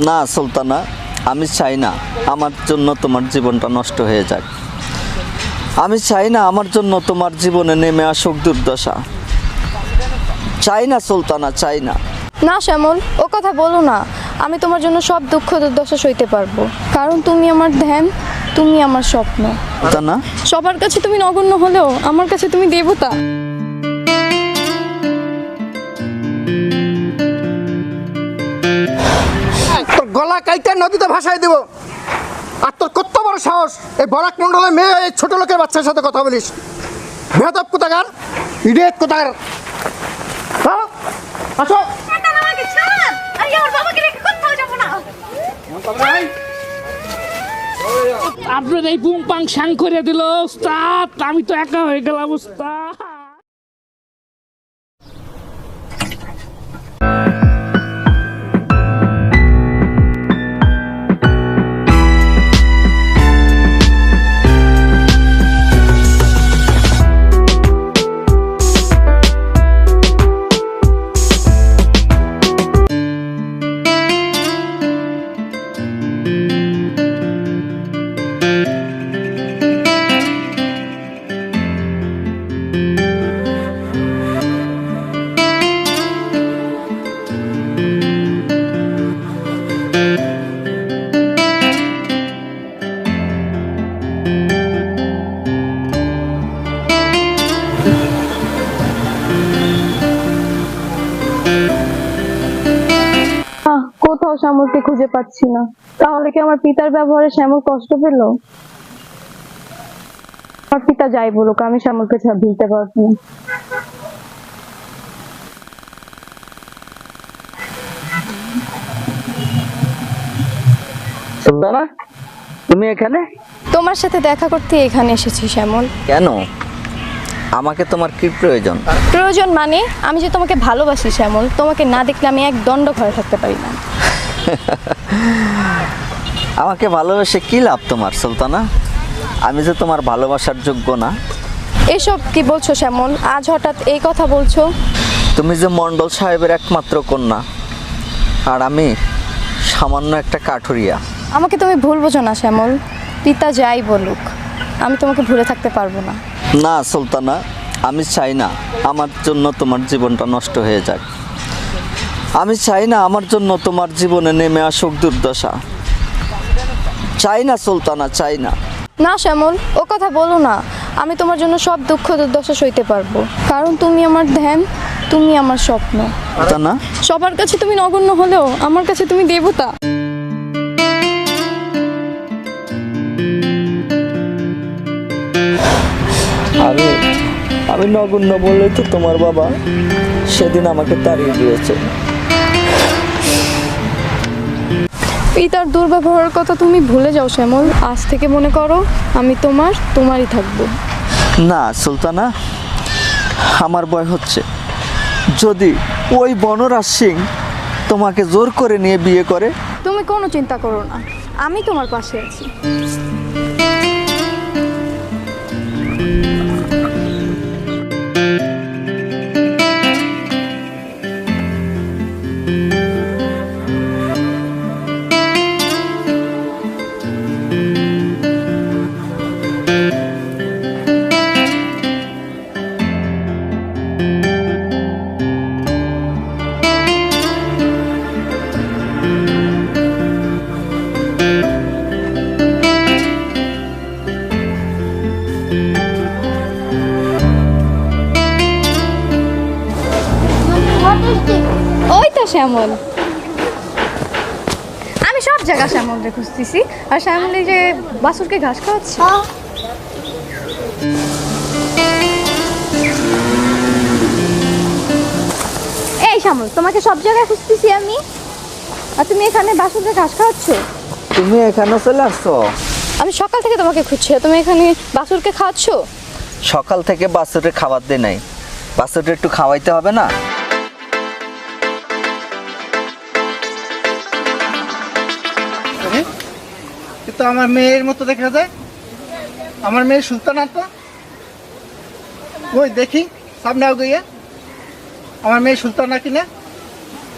না সুলতানা আমি চাই না আমার জন্য তোমার জীবনটা নষ্ট হয়ে যাক। আমি চাই না আমার জন্য তোমার জীবনে নেমে আসুক দুর্দশা। চাই না সুলতানা চাই না। না শ্যামল ও কথা বলো না। আমি তোমার জন্য সব দুঃখ দুর্দশা সইতে পারব। কারণ তুমি আমার ধ্যান তুমি আমার স্বপ্ন। সুলতানা? সবার কাছে তুমি নগণ্য হলেও আমার কাছে তুমি দেবতা। কাইটা নদীতে ভাসায় দেব। আর তোর কত বড় সাহস? এই বরাক মন্ডলের মেয়ে এই ছোট লোকের বাচ্চার সাথে কথা বলিস। বেহতব কোথাকার? ইডিয়েট কোথাকার? হ্যাঁ? আসো। আপনার এই পুং পাং সাং করে দিল ওস্তাদ। আমি তো একা হয়ে গেলাম ওস্তাদ। কোথাও শ্যামলকে খুঁজে পাচ্ছি না। তাহলে কি আমার পিতার ব্যবহারে শ্যামল কষ্ট পেল? আমার পিতা যাই বলুক আমি শ্যামলকে ছাড়া ভুলতে পারব না। সুলতানা তুমি এখানে? তোমার সাথে দেখা করতে এখানে এসেছি শ্যামল। কেন? আমাকে তোমার কি প্রয়োজন? প্রয়োজন মানে আমি যে তোমাকে ভালোবাসি শ্যামল তোমাকে না দেখলে আমি এক দণ্ড ঘরে থাকতে পারি না। আমাকে ভালোবেসে কি লাভ তোমার সুলতানা? আমি যে তোমার ভালোবাসার যোগ্য না। এসব কি বলছো শ্যামল? আজ হঠাৎ এই কথা বলছো? তুমি যে মণ্ডল সাহেবের একমাত্র কন্যা আর আমি সামান্য একটা কাঠুরিয়া। আমাকে তুমি ভুল বোঝো না শ্যামল। পিতা যাই বলুক আমি তোমাকে ভুলে থাকতে পারব না। না সুলতানা আমি চাই না আমার জন্য তোমার জীবনটা নষ্ট হয়ে যাক। আমি চাই না আমার জন্য তোমার জীবনে নেমে আসুক দুর্দশা। চাই না সুলতানা চাই না। না শ্যামল ও কথা বলো না। আমি তোমার জন্য সব দুঃখ দুর্দশা সইতে পারব। কারণ তুমি আমার ধ্যান তুমি আমার স্বপ্ন। সুলতানা? সবার কাছে তুমি নগণ্য হলেও আমার কাছে তুমি দেবতা। আমি আমি নগণ্য বললে তো তোমার বাবা সেদিন আমাকে তাড়িয়ে দিয়েছে। পিতার দুর্ব্যবহারের কথা তুমি ভুলে যাও শ্যামল। আজ থেকে মনে করো আমি তোমার তোমারই থাকব। না সুলতানা আমার ভয় হচ্ছে। যদি ওই বনরাজ সিং তোমাকে জোর করে নিয়ে বিয়ে করে? তুমি কোনো চিন্তা করো না। আমি তোমার পাশে আছি। শ্যামল। আমি সব জায়গা শ্যামলকে খুঁজতেছি। আর শ্যামল এই যে বাসুরকে ঘাস খাওয়াচ্ছে। এই শ্যামল তোমাকে সব জায়গায় খুঁজতেছি আমি। আর তুমি এখানে বাসুরকে ঘাস খাওয়াচ্ছ? তুমি এখানে চলে আসছো? আমি সকাল থেকে তোমাকে খুঁজছি। তুমি এখানে বাসুরকে খাওয়াচ্ছ? সকাল থেকে খাবার দেয় নাই। বাচ্চাদের একটু খাওয়াইতে হবে না? কিন্তু আমার মেয়ের মতো দেখা যায়। আমার মেয়ে সুলতানা তো ওই দেখি সামনে গিয়ে। আমার মেয়ে সুলতানা কিনা।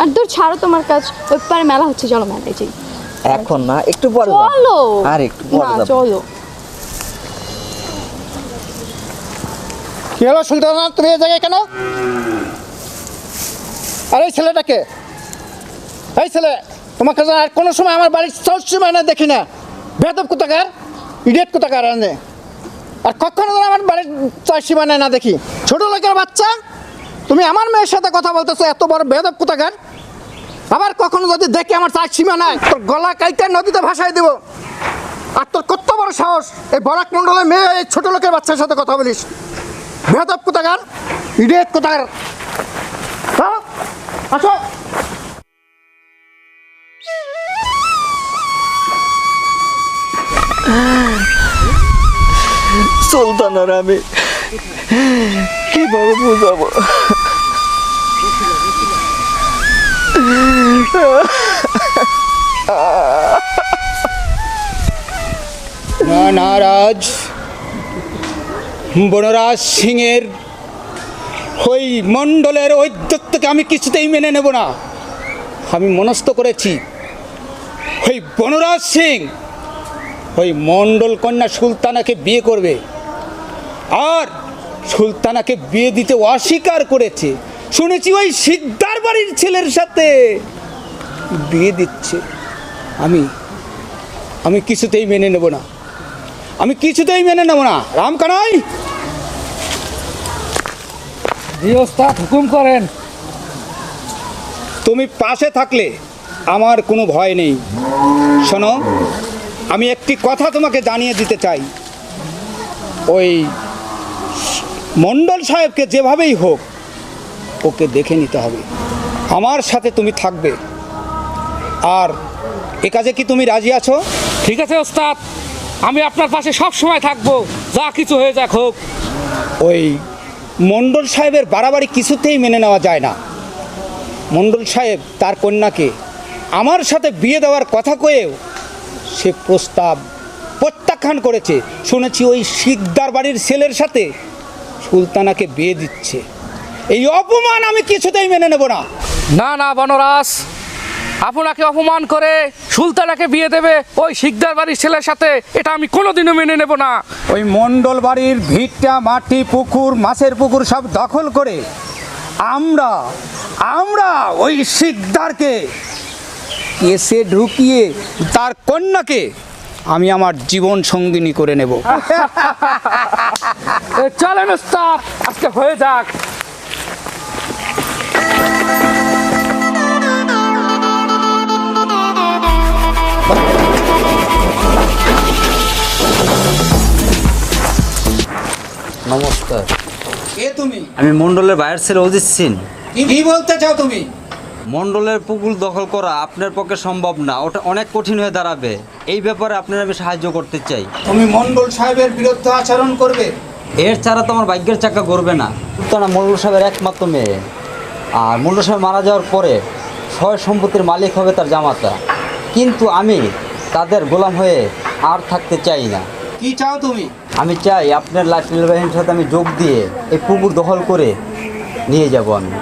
আর দূর ছাড়ো তোমার কাজ। ওই পারে মেলা হচ্ছে চলো মেলায় যাই। এখন না একটু পরে চলো। আর একটু পরে না। চলো। কি হলো সুলতানা? তুমি এই জায়গায় কেন? আরে ছেলেটাকে? এই ছেলে তোমাকে যেন আর কোনো সময় আমার বাড়ির সবসময় না দেখি না। বেদব কোথাকার? ইডিয়েট কোথাকার আনে? আর কখনো যেন আমার বাড়ির চার সীমানায় না দেখি। ছোট লোকের বাচ্চা, তুমি আমার মেয়ের সাথে কথা বলতেছো, এত বড় বেদব কোথাকার? আবার কখনো যদি দেখি আমার চার সীমানায় তোর গলা কাইতে নদীতে ভাসাই দেবো। আর তোর কত বড় সাহস, এই বরাক মণ্ডলের মেয়ে, এই ছোট লোকের বাচ্চার সাথে কথা বলিস। বেদব কোথাকার? ইডিয়েট কোথাকার? হ্যাঁ? আসো। সুলতানার আমি। কীভাবে বুঝাবো নারাজ বনরাজ সিংয়ের ওই মণ্ডলের ঐদ্যত্বকে আমি কিছুতেই মেনে নেব না। আমি মনস্থ করেছি, ওই বনরাজ সিং, ওই মণ্ডল কন্যা সুলতানাকে বিয়ে করবে। আর সুলতানাকে বিয়ে দিতে অস্বীকার করেছে। শুনেছি ওই সিদ্ধার বাড়ির ছেলের সাথে। বিয়ে দিচ্ছে। আমি আমি কিছুতেই মেনে নেব না। আমি কিছুতেই মেনে নেব না। রামকানাই জি ওস্তাদ হুকুম করেন। তুমি পাশে থাকলে আমার কোনো ভয় নেই। শোনো আমি একটি কথা তোমাকে জানিয়ে দিতে চাই। ওই মণ্ডল সাহেবকে যেভাবেই হোক ওকে দেখে নিতে হবে। আমার সাথে তুমি থাকবে। আর এ কাজে কি তুমি রাজি আছো? ঠিক আছে ওস্তাদ। আমি আপনার পাশে সব সময় থাকব। যা কিছু হয়ে যাক হোক। ওই মণ্ডল সাহেবের বাড়াবাড়ি কিছুতেই মেনে নেওয়া যায় না। মণ্ডল সাহেব তার কন্যাকে আমার সাথে বিয়ে দেওয়ার কথা কয়েও সে প্রস্তাব প্রত্যাখ্যান করেছে। শুনেছি ওই শিকদার বাড়ির ছেলের সাথে সুলতানাকে বিয়ে দিচ্ছে। এই অপমান আমি কিছুতেই মেনে নেব না। না না বনরাজ। আপনাকে অপমান করে সুলতানাকে বিয়ে দেবে ওই শিকদার বাড়ির ছেলের সাথে এটা আমি কোনোদিনও মেনে নেব না। ওই মণ্ডল বাড়ির ভিটটা মাটি পুকুর মাছের পুকুর সব দখল করে আমরা আমরা ওই শিকদারকে এসে ঢুকিয়ে তার কন্যাকে আমি আমার জীবন সঙ্গিনী করে নেব। এ, চলেন আজকে হয়ে যাক। নমস্কার। কে তুমি? আমি মণ্ডলের বাইরের ছেলে অজিত সিং। কি বলতে চাও তুমি? মণ্ডলের পুকুর দখল করা আপনার পক্ষে সম্ভব না। ওটা অনেক কঠিন হয়ে দাঁড়াবে। এই ব্যাপারে আপনার আমি সাহায্য করতে চাই। তুমি মণ্ডল সাহেবের বিরুদ্ধে আচরণ করবে? এর ছাড়া তো আমার ভাগ্যের চাকা করবে না। সুলতানা মণ্ডল সাহেবের একমাত্র মেয়ে। আর মণ্ডল সাহেব মারা যাওয়ার পরে সয় সম্পত্তির মালিক হবে তার জামাতা। কিন্তু আমি তাদের গোলাম হয়ে আর থাকতে চাই না। কি চাও তুমি? আমি চাই আপনার লাইফ বাহিনীর সাথে আমি যোগ দিয়ে এই পুকুর দখল করে নিয়ে যাব আমি।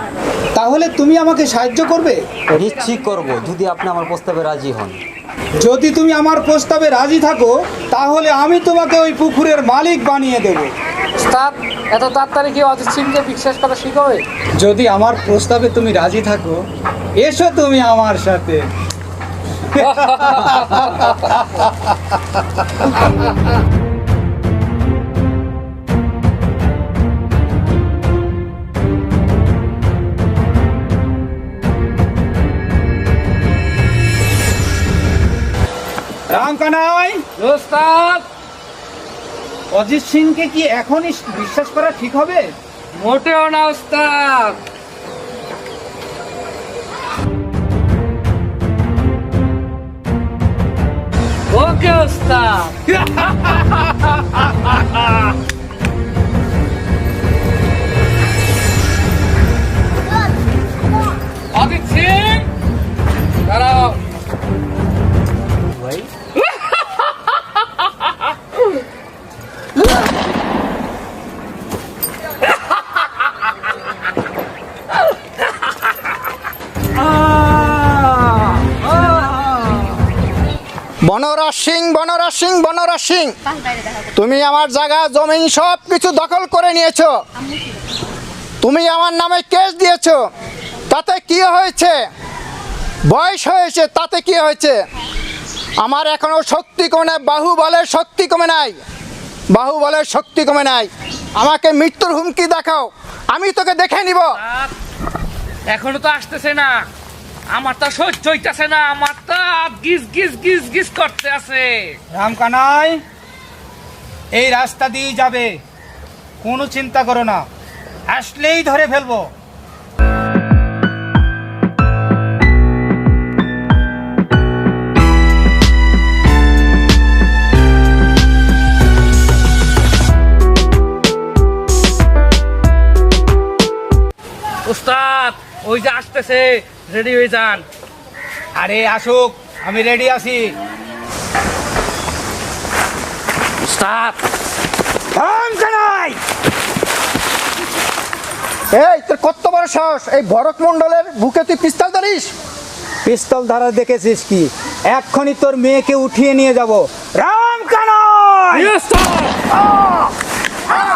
তাহলে তুমি আমাকে সাহায্য করবে? নিশ্চিত করব যদি আপনি আমার প্রস্তাবে রাজি হন। যদি তুমি আমার প্রস্তাবে রাজি থাকো তাহলে আমি তোমাকে ওই পুকুরের মালিক বানিয়ে দেব। ওস্তাদ এত তাড়াতাড়ি কি অজিত সিংকে বিশ্বাস করা শিখবে যদি আমার প্রস্তাবে তুমি রাজি থাকো এসো তুমি আমার সাথে। রামকানাই ওস্তাদ! অজিত সিংকে কি এখনই বিশ্বাস করা ঠিক হবে? মোটেও না ওস্তাদ! ওকে ওস্তাদ! অজিত সিং! দাঁড়াও। আ বনরাজ সিং বনরাজ সিং বনরাজ সিং। তুমি আমার জায়গা জমিন সব কিছু দখল করে নিয়েছো। তুমি আমার নামে কেস দিয়েছ। তাতে কি হয়েছে? বয়স হয়েছে, তাতে কি হয়েছে? আমার এখনও শক্তি কমে নাই, বাহু বাহুবলের শক্তি কমে নাই। বাহু বাহুবলের শক্তি কমে নাই। আমাকে মৃত্যুর হুমকি দেখাও, আমি তোকে দেখে নিব। এখনও তো আসতেছে না। আমার তো সহ্য হইতাছে না আমার তো গিজ গিজ গিজ গিজ করতে আছে। রামকানাই এই রাস্তা দিয়ে যাবে। কোনো চিন্তা করো না আসলেই ধরে ফেলব। উস্তাদ ওই যে আসতেছে। রেডি হয়ে যান। আরে আসুক আমি রেডি আছি। এই তোর কত বড় সাহস? এই ভরত মণ্ডলের বুকে তুই পিস্তল ধরিস? পিস্তল ধারা দেখেছিস কি? এক্ষুনি তোর মেয়েকে উঠিয়ে নিয়ে যাব। রামকানাই বাবাকে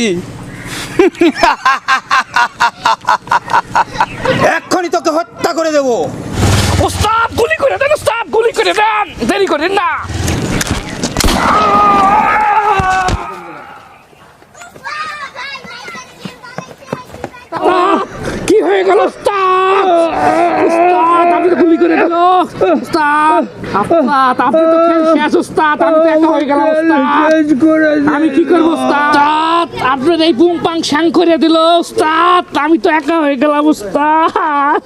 এক্ষুনি তোকে হত্যা করে দেবো। গুলি করে দেন গুলি করে দেন। দেরি করেন না। কি হয়ে গেল উস্তাদ আপনি তো গুলি করে দিল উস্তাদ উস্তাদ আপনি তো খেল শেষ উস্তাদ আমি তো একা হয়ে গেলাম উস্তাদ আমি কি করব উস্তাদ আপনার এই বুম পাং শ্যাং করে দিল উস্তাদ আমি তো একা হয়ে গেলাম উস্তাদ